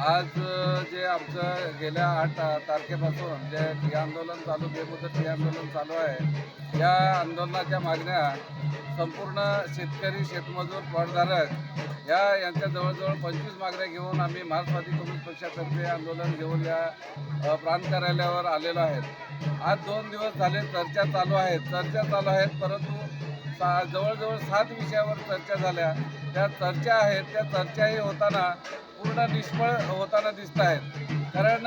आज जे आमचं गेल्या आठ तारखेपासून जे ठिय आंदोलन चालू बेमुदत ठिय आंदोलन चालू आहे या आंदोलनाच्या मागण्या संपूर्ण शेतकरी शेतमजूर प्लॉटधारक या यांच्या जवळजवळ पंचवीस मागण्या घेऊन आम्ही मार्क्सवादी कम्युनिस्ट पक्षातर्फे आंदोलन घेऊन या प्रांत कार्यालयावर आलेलो आहेत. आज दोन दिवस झाले चर्चा चालू आहेत चर्चा चालू आहेत परंतु सा जवळजवळ सात विषयावर चर्चा झाल्या. त्या चर्चा आहेत त्या चर्चाही होताना पूर्ण निष्फळ होताना दिसत आहेत. कारण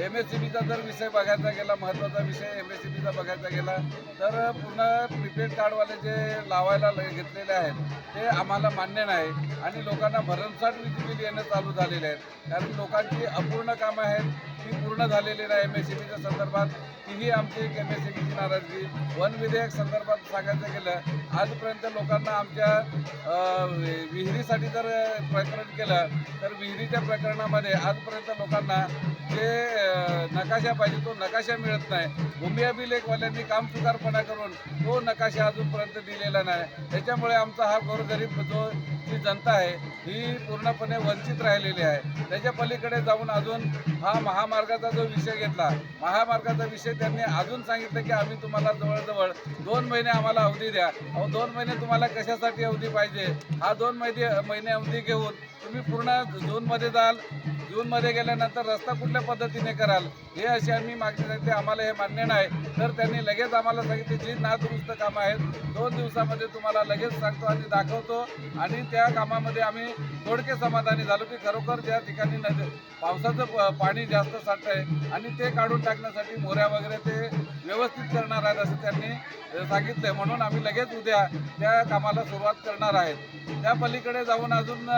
एम एस सी बीचा जर विषय बघायचा गेला महत्त्वाचा विषय एम एस सी बीचा बघायचा गेला तर पूर्ण प्रीपेड कार्डवाले जे लावायला ल- घेतलेले आहेत ते आम्हाला मान्य नाही. आणि लोकांना भरमसाठ वीज बिल येणं चालू झालेले आहेत. कारण लोकांची अपूर्ण कामं आहेत ती पूर्ण झालेली नाही एम एस सी बीच्या संदर्भात. तीही आमची एक एम एस सी बीची नाराजगी. वन विधेयक संदर्भात सांगायचं गेलं आजपर्यंत लोकांना आमच्या विहिरीसाठी जर प्रकरण केलं तर विहिरीच्या प्रकरणामध्ये आजपर्यंत लोकांना जे नकाशा पाहिजे तो नकाशा मिळत नाही. भूमी अभिलेखवाल्यांनी काम सुकारपणा करून तो नकाशा अजूनपर्यंत दिलेला नाही. त्याच्यामुळे आमचा हा गोरगरीब जो जी जनता आहे ही पूर्णपणे वंचित राहिलेली आहे. त्याच्या पलीकडे जाऊन अजून हा महामार्गाचा जो विषय घेतला महामार्गाचा विषय त्यांनी अजून सांगितलं की आम्ही तुम्हाला जवळजवळ दोन महिने आम्हाला अवधी द्या. अहो दोन महिने तुम्हाला कशासाठी अवधी पाहिजे? हा दोन महिने महिने अवधी घेऊन तुम्ही पूर्ण जूनमध्ये जाल जूनमध्ये गेल्यानंतर रस्ता कुठल्या पद्धतीने कराल हे अशी आम्ही मागणी सांगते. आम्हाला हे मान्य नाही. तर त्यांनी लगेच आम्हाला सांगितले जी नादुरुस्त कामं आहेत दोन दिवसामध्ये तुम्हाला लगेच सांगतो आणि दाखवतो. आणि त्या कामामध्ये आम्ही थोडके समाधानी झालो की खरोखर ज्या ठिकाणी नदी पावसाचं प- पाणी जास्त साठतं आहे आणि ते काढून टाकण्यासाठी मोऱ्या वगैरे ते व्यवस्थित करणार आहेत असं त्यांनी सांगितलं म्हणून आम्ही लगेच उद्या त्या कामाला सुरुवात करणार आहेत. त्या पलीकडे जाऊन अजून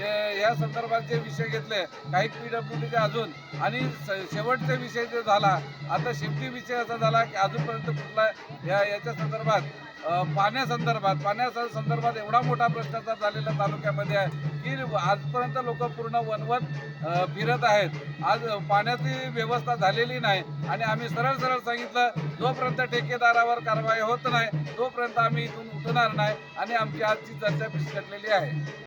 या संदर्भात जे विषय घेतले काही पी डब्ल्यू डीचे अजून आणि स- शेवटचे विषय जे झाला आता शेवटी विषय असा झाला की अजूनपर्यंत कुठला या याच्या संदर्भात पाण्यासंदर्भात पाण्याच्या संदर्भात एवढा मोठा भ्रष्टाचार झालेला तालुक्यामध्ये आहे की आजपर्यंत लोक पूर्ण वनवत फिरत आहेत. आज पाण्याची व्यवस्था झालेली नाही आणि आम्ही सरळ सरळ सांगितलं जोपर्यंत ठेकेदारावर कारवाई होत नाही तोपर्यंत आम्ही इथून उठणार नाही आणि आमची आजची चर्चा फिसकटलेली आहे.